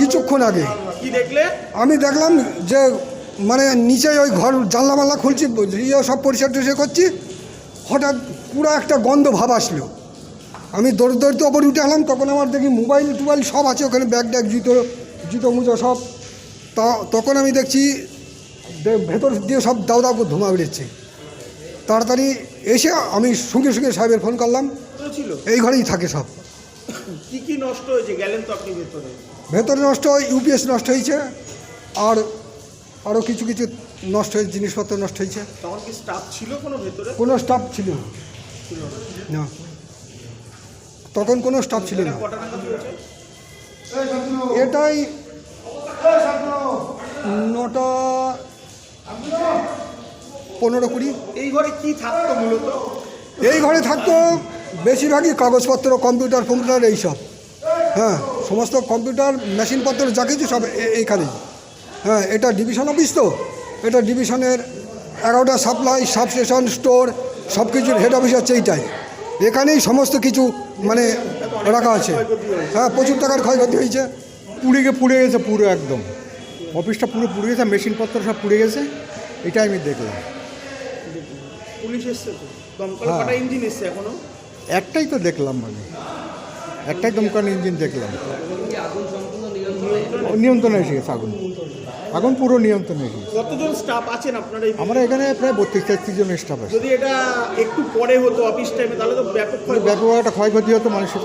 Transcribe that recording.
কিছুক্ষণ আগে। আমি দেখলাম যে মানে নিচে ওই ঘর জানলা মাল্লা খুলছি ইয়ে সব পরিষ্কার টরিষ্কার করছি। হঠাৎ পুরো একটা গন্ধ ভাব আসলো। আমি দৌড় দৌড়তে ওপরে উঠে এলাম তখন আমার দেখি মোবাইল টোবাইল সব আছে ওখানে ব্যাগ ট্যাগ জুতো জুতো মুজো সব। তা তখন আমি দেখছি ভেতর দিয়ে সব দাও দাও করে ধোঁয়া বেরোচ্ছে। তাড়াতাড়ি এসে আমি সঙ্গে সঙ্গে সাহেবের ফোন করলাম। এই ঘরেই থাকে সব। কি কি নষ্ট হয়েছে? গেলেন তো আপনি ভেতরে। ভেতরে নষ্ট ইউপিএস নষ্ট হয়েছে আর আরও কিছু কিছু নষ্ট হয়েছে জিনিসপত্র নষ্ট হয়েছে। তখন কি স্টাফ ছিল কোনো ভেতরে? কোনো স্টাফ ছিল না। তখন কোনো স্টাফ ছিল না। এটাই নটা পনেরো কুড়ি। এই ঘরে কি থাকতো মূলত? এই ঘরে থাকতো বেশিরভাগই কাগজপত্র কম্পিউটার ফম্পিউটার এইসব। হ্যাঁ সমস্ত কম্পিউটার মেশিনপত্র যা কিছু সব এইখানেই হ্যাঁ এটা ডিভিশন অফিস তো। এটা ডিভিশনের এগারোটা সাপ্লাই সাবস্টেশন স্টোর সব কিছুর হেড অফিস হচ্ছে এইটাই। এখানেই সমস্ত কিছু মানে রাখা আছে। হ্যাঁ প্রচুর টাকার ক্ষয়ক্ষতি হয়েছে। পুড়ে গিয়ে পুড়ে গেছে পুরো একদম। অফিসটা পুরো পুড়ে গেছে মেশিনপত্র সব পুড়ে গেছে। এটাই আমি দেখলাম। পুলিশ এসছে তো? দমকল হ্যাঁ। কটা ইঞ্জিন এসছে এখনও? একটাই তো দেখলাম আমি। একটাই দমকান ইঞ্জিন দেখলাম। নিয়ন্ত্রণ এসে গেছে আগুন। আগুন পুরো নিয়ন্ত্রণে এসে গেছে। কতজন স্টাফ আছেন আপনার আমরা এখানে প্রায় বত্রিশ তেত্রিশ জন স্টাফ আছে। যদি এটা একটু পরে হতো অফিস টাইমে তাহলে তো ব্যাপক ব্যাপক একটা ক্ষয়ক্ষতি হতো মানুষের।